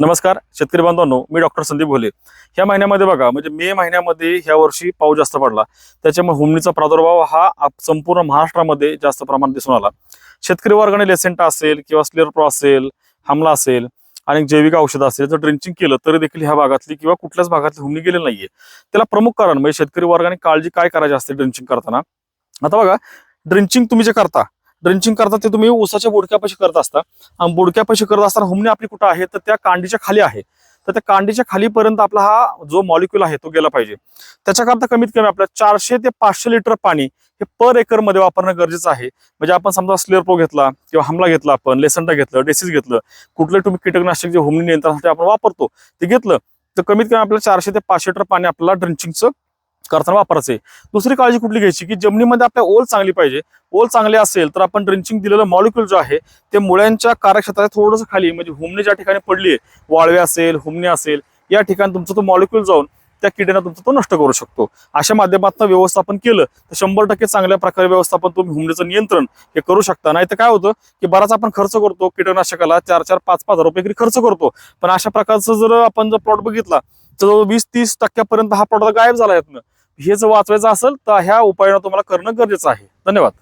नमस्कार शेतकरी बांधवांनो मी डॉक्टर संदीप भोले ह्या महिन्यामध्ये बघा म्हणजे मे महिन्यामध्ये ह्या वर्षी पाऊस जास्त पडला. त्याच्यामुळे हुमणीचा प्रादुर्भाव हा संपूर्ण महाराष्ट्रामध्ये जास्त प्रमाणात दिसून आला. शेतकरी वर्गाने लेसेंटा असेल किंवा स्लेअर प्रो असेल हमला असेल आणि जैविक औषधं असेल जर ड्रिंचिंग केलं तरी देखील ह्या भागातली किंवा कुठल्याच भागातली हुमणी गेलेली नाहीये. त्याला प्रमुख कारण म्हणजे शेतकरी वर्गाने काळजी काय करायची असते ड्रिंचिंग करताना? आता बघा ड्रिंचिंग तुम्ही जे करता ड्रिंचिंग करता ते तुम्ही उसाच्या बुडक्यापाशी करत असता. आणि बुडक्यापाशी करत असताना हुमणी आपली कुठं आहे तर त्या कांडीच्या खाली आहे. तर त्या कांडीच्या खालीपर्यंत आपला हा जो मॉलिक्युल आहे तो गेला पाहिजे. त्याच्याकरता कमीत कमी आपल्या चारशे ते पाचशे लिटर पाणी हे पर एकरमध्ये वापरणं गरजेचं आहे. म्हणजे आपण समजा स्लेअर प्रो घेतला किंवा हमला घेतला आपण लेसंटा घेतलं डेसिस घेतलं कुठलं तुम्ही कीटकनाशक जे हुमणी नियंत्रणासाठी आपण वापरतो ते घेतलं तर कमीत कमी आपल्याला चारशे ते पाचशे लिटर पाणी आपल्याला ड्रिंचिंगचं करताना वापरायचं. आहे दुसरी काळजी कुठली घ्यायची? की जमिनीमध्ये आपल्या ओल चांगली पाहिजे. ओल चांगली असेल तर आपण ड्रिंचिंग दिलेलं मॉलिक्युल जो आहे ते मुळ्यांच्या कार्यक्षेत्रात थोडंसं खाली म्हणजे हुमणी ज्या ठिकाणी पडली आहे वाळवे असेल हुमणी असेल या ठिकाणी तुमचं तो मॉलिक्युल जाऊन त्या किडीनं तुमचं तो नष्ट करू शकतो. अशा माध्यमातून व्यवस्थापन केलं तर शंभर टक्के चांगल्या प्रकारे व्यवस्थापन तुम्ही हुमणीचं नियंत्रण हे करू शकता. नाही तर काय होतं की बराच आपण खर्च करतो कीटकनाशकाला चार चार पाच पाच हजार रुपये तरी खर्च करतो. पण अशा प्रकारचं जर आपण जर प्लॉट बघितला तर वीस तीस टक्क्यापर्यंत हा प्लॉट गायब झाला यातनं. हे जर वाचवायचं असेल तर ह्या उपायांना तुम्हाला करणं गरजेचं आहे. धन्यवाद.